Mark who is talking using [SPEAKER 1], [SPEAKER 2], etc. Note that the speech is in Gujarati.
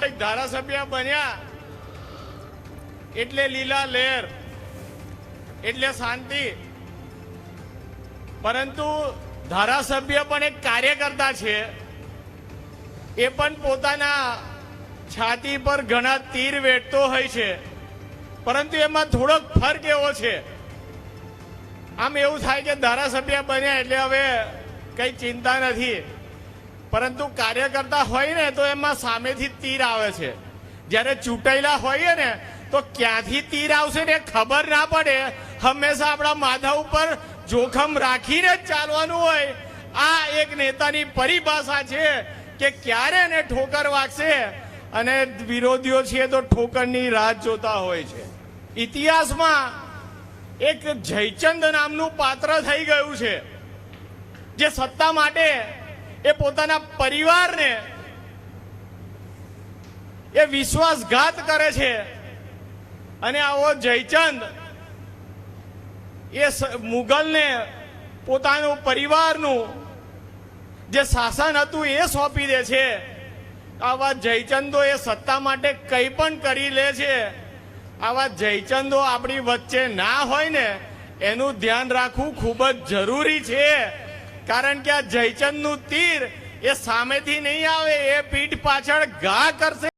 [SPEAKER 1] અમારે ધારાસભ્ય બન્યા. એટલે લીલા લહેર, એટલે શાંતિ. પરંતુ ધારાસભ્ય પણ એક કાર્યકર્તા છે. એ પણ પોતાના છાતી પર ઘણા તીર વેઠતો હોય છે. પરંતુ એમાં થોડોક ફરક એવો છે. આમ એવું થાય કે ધારાસભ્ય બન્યા એટલે હવે કઈ ચિંતા નથી. પરંતુ કાર્યકર્તા હોય ને તો એમાં સામેથી તીર આવે છે. જ્યારે ચૂંટાયેલા હોઈએ ને તો ક્યાંથી તીર આવશે ને ખબર ના પડે. હંમેશા આપણા માથા ઉપર જોખમ રાખીને જ ચાલવાનું હોય. આ એક નેતાની પરિભાષા છે કે ક્યારે એને ઠોકર વાગશે અને વિરોધીઓ છીએ તો ઠોકરની રાહ જોતા હોય છે. ઇતિહાસમાં એક જયચંદ નામનું પાત્ર થઈ ગયું છે. જે સત્તા માટે એ પોતાના પરિવારને એ વિશ્વાસઘાત કરે છે. અને આવો જયચંદ એ મુગલને પોતાનું પરિવારનું જે શાસન હતું એ સોંપી દે છે. આવા જયચંદો એ સત્તા માટે કંઈ પણ કરી લે છે. આવા જયચંદો આપણી વચ્ચે ના હોય ને, એનું ધ્યાન રાખવું ખૂબ જ જરૂરી છે. કારણ કે આ જયચંદનું તીર એ સામેથી નહીં આવે એ પીઠ પાછળ ઘા કરશે.